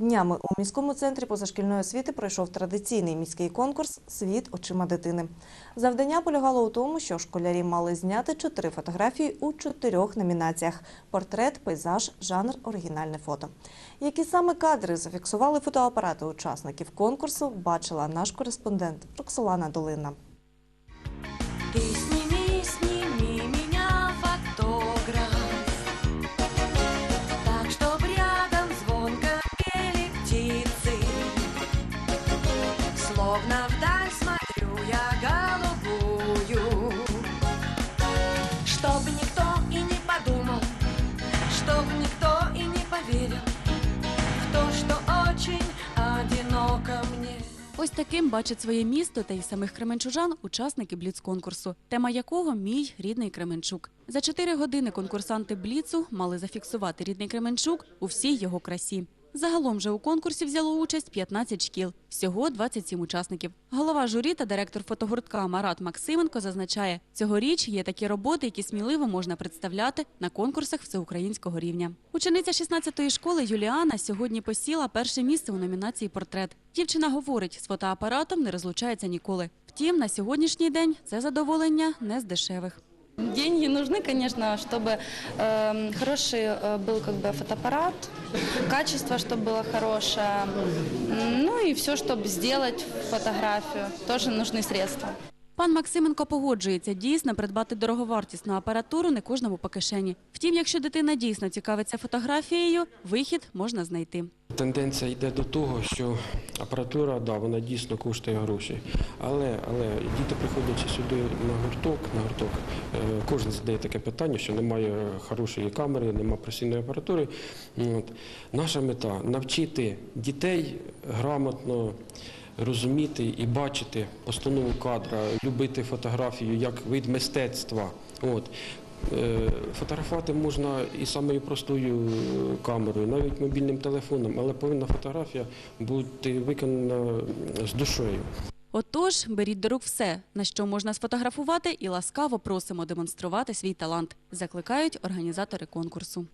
Днями у міському центрі позашкільної освіти пройшов традиційний міський конкурс Світ очима дитини. Завдання полягало у тому, що школярі мали зняти чотири фотографії у чотирьох номінаціях: портрет, пейзаж, жанр, оригінальне фото. Які саме кадри зафіксували фотоапарати учасників конкурсу, бачила наш кореспондент Роксолана Долина. Ты Словно вдаль смотрю я голубую Чтоб никто и не подумал Чтоб никто и не поверил В то, что очень одиноко мне Ось таким бачить своє місто та й самих кременчужан учасники бліц-конкурсу, тема якого мій рідний Кременчук. За чотири години конкурсанти бліцу мали зафіксувати рідний Кременчук у всій його красі. Загалом же у конкурсі взяло участь 15 шкіл, всього 27 учасників. Голова журі та директор фотогуртка Марат Максименко зазначає, цьогоріч є такі роботи, які сміливо можна представляти на конкурсах всеукраїнського рівня. Учениця 16-ї школи Юліана сьогодні посіла перше місце у номінації Портрет. Дівчина говорить, з фотоапаратом не розлучається ніколи. Втім, на сьогоднішній день це задоволення не з дешевих. Деньги нужны, конечно, чтобы э, хороший э, был как бы фотоаппарат, качество, чтобы было хорошее, М, ну и все, чтобы сделать фотографию, тоже нужны средства. Пан Максименко погоджується, дійсно придбати дороговартісну апаратуру не кожному по кишені. Втім, якщо дитина дійсно цікавиться фотографією, вихід можна знайти. Тенденція йде до того, що апаратура, да, вона дійсно коштує гроші. Але, але діти приходячи сюди на гурток, на гурток, е, кожен задає таке питання, що немає хорошої камери, немає професійної апаратури. От. Наша мета навчити дітей грамотно розуміти і бачити постанову кадра, любити фотографію як вид мистецтва. От. Е, Фотографувати можна і самою простою е, камерою, навіть мобільним телефоном, але повинна фотографія бути виконана з душою. Отож, беріть до рук все, на що можна сфотографувати, і ласкаво просимо демонструвати свій талант, закликають організатори конкурсу.